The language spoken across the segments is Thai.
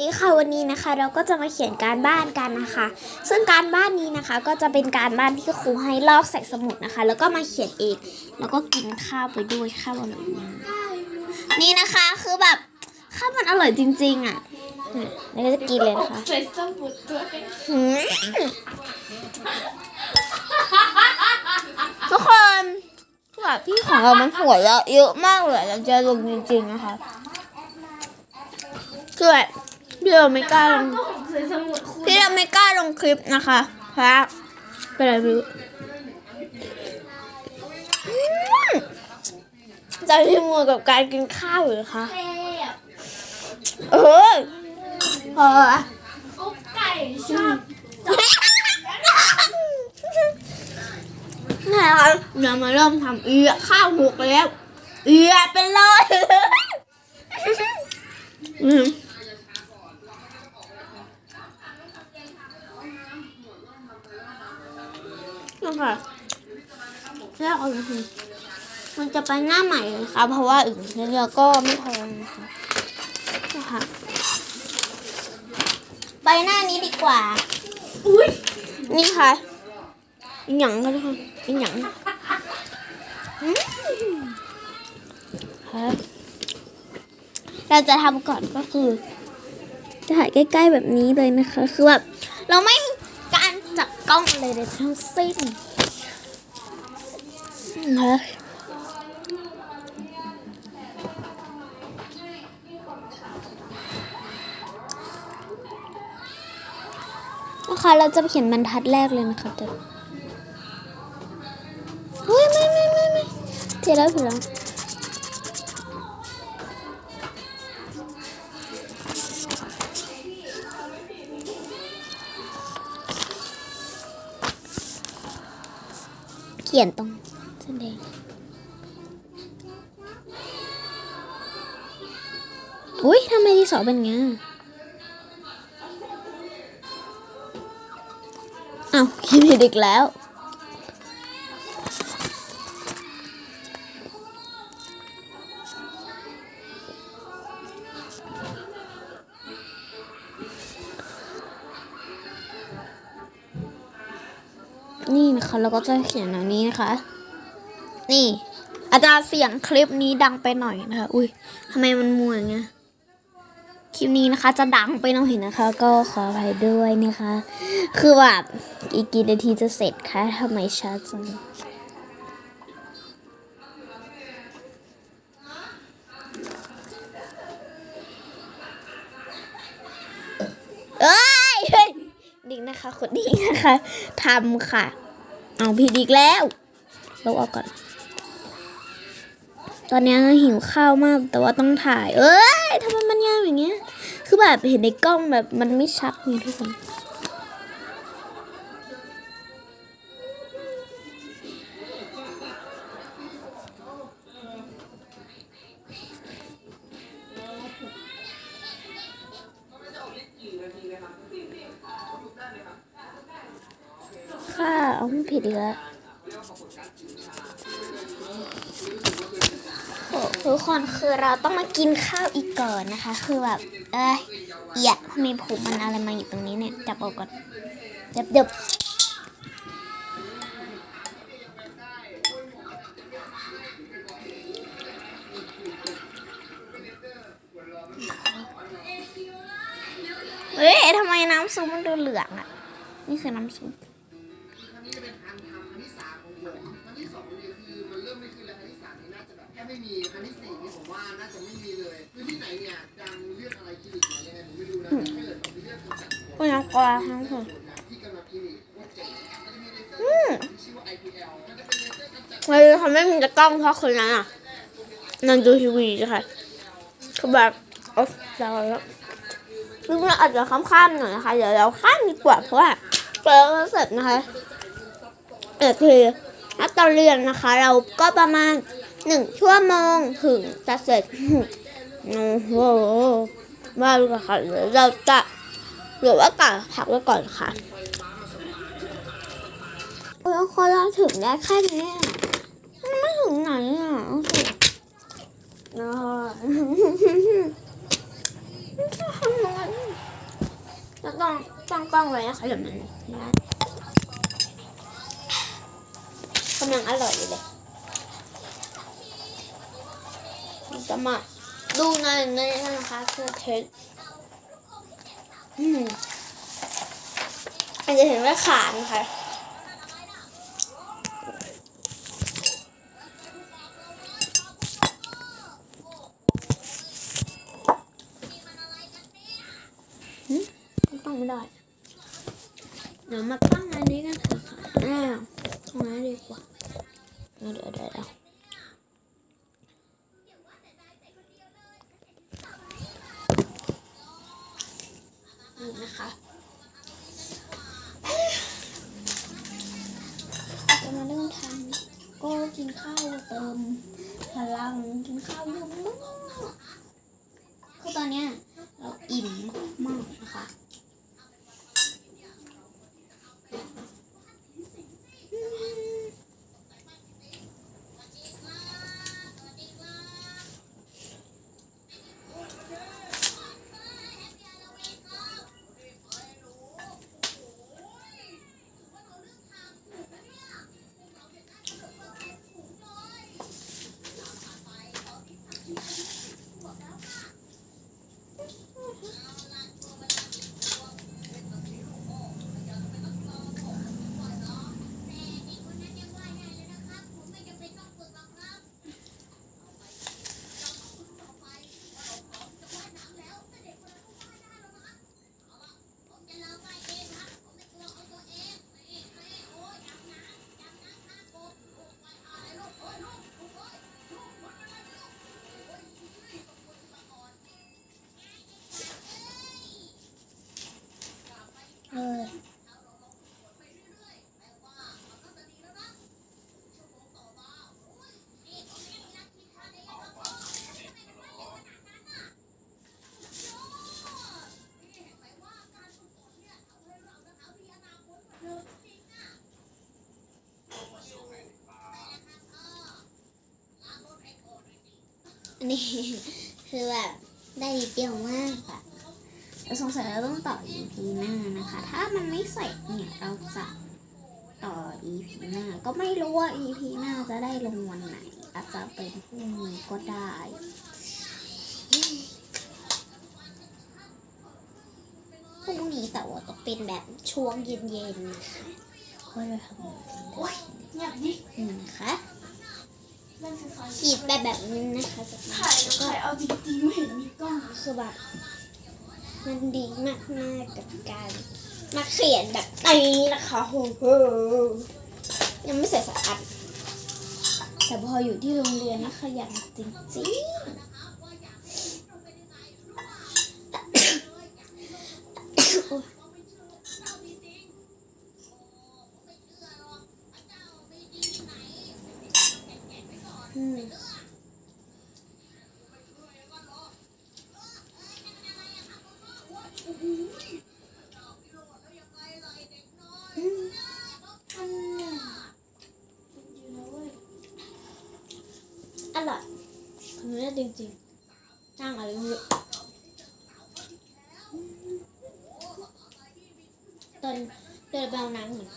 ดีค่ะวันนี้นะคะ เราก็จะมาเขียนการบ้านกันนะคะ ซึ่งการบ้านนี้นะคะ ก็จะเป็นการบ้านที่ครูให้ลอกใส่สมุดนะคะ แล้วก็มาเขียนเอง แล้วก็กินข้าวไปด้วยข้าวอร่อยมากนี่นะคะคือแบบข้าวมันอร่อยจริงๆอะอืมแล้วก็จะกินเลยนะคะใส่สมุดด้วยหืมทุกคนคือแบบพี่ของเรามันหัวเราะเยอะมากเลยเราจะลงจริงๆนะคะคือแบบ พี่เราไม่กล้าลงก็ใส่สมุดคุณพี่เราไม่กล้าลงคลิปนะคะเพราะเป็นอะไรไม่รู้อืมใจที่มัวกับการกินข้าวอยู่นะคะแซ่บเออพอละกุ๊กไก่ชอบนะคะเรามาเริ่มทำเอือข้าวหกแล้ว เอือเป็นเลย ไปหน้าใหม่เลยค่ะเพราะว่าอื่นแล้วก็ไม่พอนะคะนะคะไปหน้านี้ดีกว่า อุ้ยนี่ค่ะอีหยังค่ะทุกคนอีหยังค่ะเราจะทำก่อนก็คือ จะถ่ายใกล้ ๆแบบนี้เลยนะคะ คือแบบเราไม่มีการจับกล้องเลยเลยทั้งสิ้นนะคะนะคะ เราจะเขียนบรรทัดแรกเลยนะคะเดี๋ยวเฮ้ยไม่ไม่ไม่ไม่เจอแล้วถูกแล้วเขียนตรงแสดงอุ้ยทำไมที่สอเป็นไง ผิดอีกแล้ว นี่นะคะเราก็จะเขียนอย่านี้นะคะ นี่ อาจจะเสียงคลิปนี้ดังไปหน่อยนะคะ อุ้ยทำไมมันมัวอย่างเงี้ยคลิปนี้นะคะจะดังไปหน่อยนะคะ ก็ขออภัยด้วยนะคะ คือแบบ อีกกี่นาทีจะเสร็จคะทำไมช้าจังเอ้ยเฮ้ยดิกนะคะคนนี้นะคะทำค่ะ เอาผิดอีกแล้วลบออกก่อน ตอนนี้หิวข้าวมาก แต่ว่าต้องถ่าย เอ้ยทำไมมันยาวอย่างเงี้ย คือแบบเห็นในกล้องแบบมันไม่ชัดไงทุกคน ค่ะเอาไม่ผิดอีกแล้วโอ้ทุกคนคือเราต้องมากินข้าวอีกก่อนนะคะ คือแบบ เอ้ยเอียทำไมผมมันอะไรมาอยู่ตรงนี้เนี่ย จับออกก่อนจับเด็บเฮ้ยทำไมน้ำซุปมันดูเหลืองอะนี่คือน้ำซุป กไหนยังไงผมไม่รู้นะถ้าเกิดผมเลือกกำจัดขนก็ยังกลัวทั้งหมดที่กำลังคลินิกโคตรเจ๋งมันจะมีเลเซออืมร์ที่ชื่อว่า IPL มันจะเป็นเลเซอร์กำจัดเลยเขาไม่มีตะกล้องเพราะคนนั้นอะนั่นดูทีวีใช่ค่ะคือแบบโอ๊ยเราแล้วคือมันอาจจะข้ามๆหน่อยนะคะเดี๋ยวเราข้ามดีกว่าเพราะว่าเจอเสร็จนะคะเออคือถ้าตอนเรียนนะคะ เราก็ประมาณหนึ่งชั่วโมงถึงจะเสร็จ โอ้โหว่าดูค่ะเดี๋ยวเราจะหรือว่ากะพักไว้ก่อนค่ะเออคนเราถึงได้แค่นี้ไม่ถึงไหนอะโอ้โหนะมันจะทำยังไงต้องตั้งกล้องไว้นะคะเดี๋ยวมันกำลังอร่อยเลยจะมา ดูในนนั้นะคะคือเทสอืมอาจจะเห็นว่าขาดนะคะหืมตั้งไม่ได้ เดี๋ยวมาตั้งอันนี้กันเถอะค่ะอ้าวตรงนั้นดีกว่าเดี๋ยวเดี๋ยวเดี๋ยว เออนนี้คือแบบได้ดีเดียวมากค่ะ สงสัยเราต้องต่อ EP หน้านะคะ ถ้ามันไม่เสร็จเนี่ยเราจะต่อ EP หน้า ก็ไม่รู้ว่า EP หน้าจะได้ลงวันไหน อาจจะเป็นพรุ่งนี้ก็ได้พรุ่งนี้แต่ว่าต้องเป็นแบบช่วงเย็นๆนะคะก็จะทำโอ้ยเงียบดินี่นะคะเล่นไฟฟ้าขีดไปแบบนี้นะคะจากนั้นถ่ายแล้วก็ถ่ายเอาจริงๆไม่เห็นมีกล้องคือแบบ มันดีมากมากกับการมาเขียนแบบนี้นะคะโอ้โหยังไม่เสร็จสักอันแต่พออยู่ที่โรงเรียนนะขยันจริงๆโอ๊ยอืม อันเนี่ยอยู่นะเว้ย อร่อยคำนี้จริงๆจ้างอะไรไม่รู้ตอนเดิานั้นเหมือน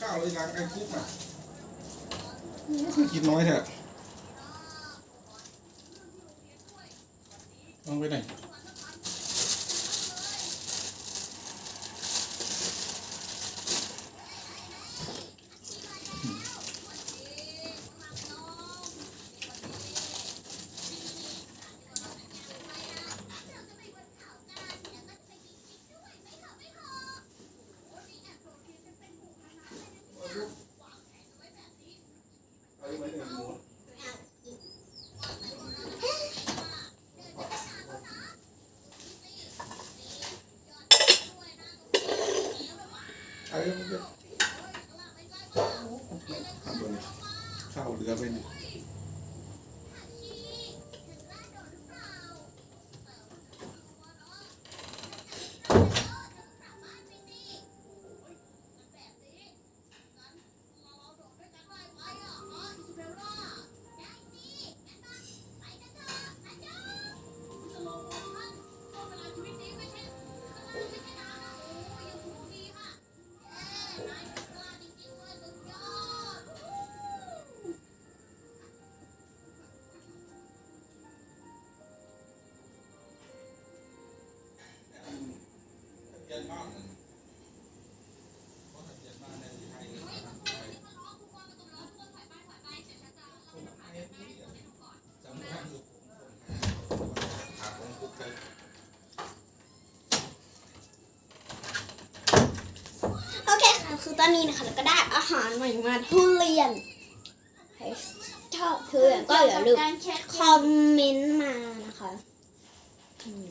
ข้าวเลยล้างไอ้คุกอะไม่เคยกินน้อยแท้ลองไปไหน กเลยโอเคค่ะ คือตอนนี้นะคะเราก็ได้อาหารใหม่มาทุเรียนใครชอบทุเรียนก็อย่าลืมการแชทคอมเมนต์มานะคะอืม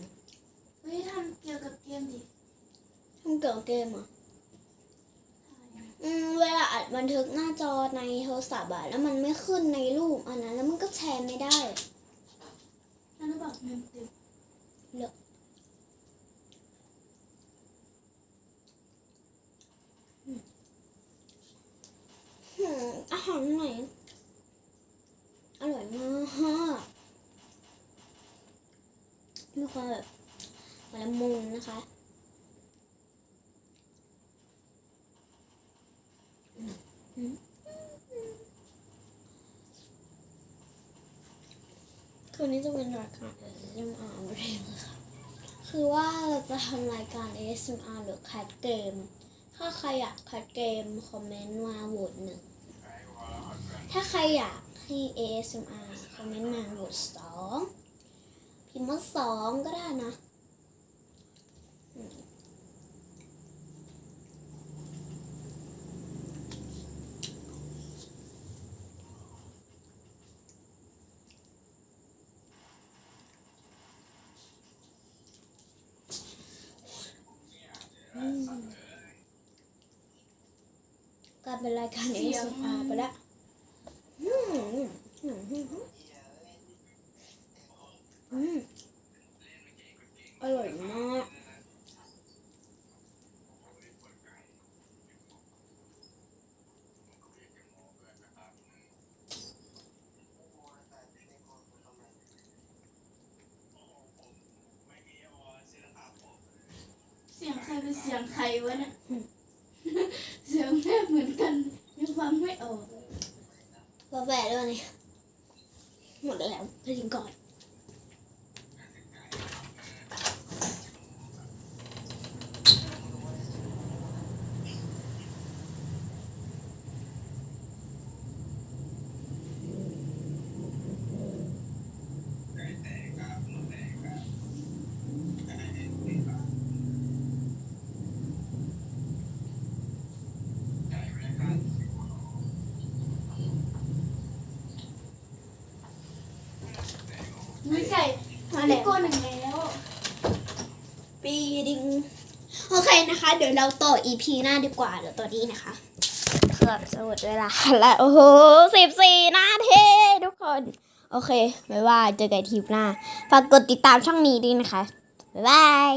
เฮ้ยทำเกี่ยวกับเกมดิ ทำเกี่ยวกับเกมเหรอะอืมเวลาอัดบันทึกหน้าจอในโทรศัพท์อะแล้วมันไม่ขึ้นในรูปอันนั้น แล้วมันก็แชร์ไม่ได้นั่นบอกเมมเต็มหืมอาหารใหม่อร่อยมากมีความแบบละมุนนะคะอืมคื นนี้จะเป็นรายการ ASMR เองค่ะคือว่าเราจะทำรายการ ASMR หรือแคดเกม ถ้าใครอยากแคดเกม คอมเมนต์มาโหวตหนึ่ง ถ้าใครอยากให้ ASMR คอมเมนต์มาโหวตสองพิมพ์ว่าสองก็ได้นะอืมอืมกลาย เป็นรายการ ASMR ไปแล้วอืมอืมอืมอืมอืมอร่อยมาก เสียงใครเป็นเสียงใครวะเนี่ย เสียงแม่ เหมือนกันยังฟังไม่ออก กาแฟด้วยนี่หมดแล้วไปกินก่อน นุ้ยไก่ ตัวโก้หนึ่งแล้วปีดิงโอเคนะคะ เดี๋ยวเราต่อ EP หน้าดีกว่าเดี๋ยวตอนนี้นะคะเกือบสมดเวลาแล้วโอ้โหสิบสี่นาทีทุกคน โอเค ไม่ว่าเจอกันทีหน้า ฝากกดติดตามช่องนี้ด้วยนะคะ บ๊ายบาย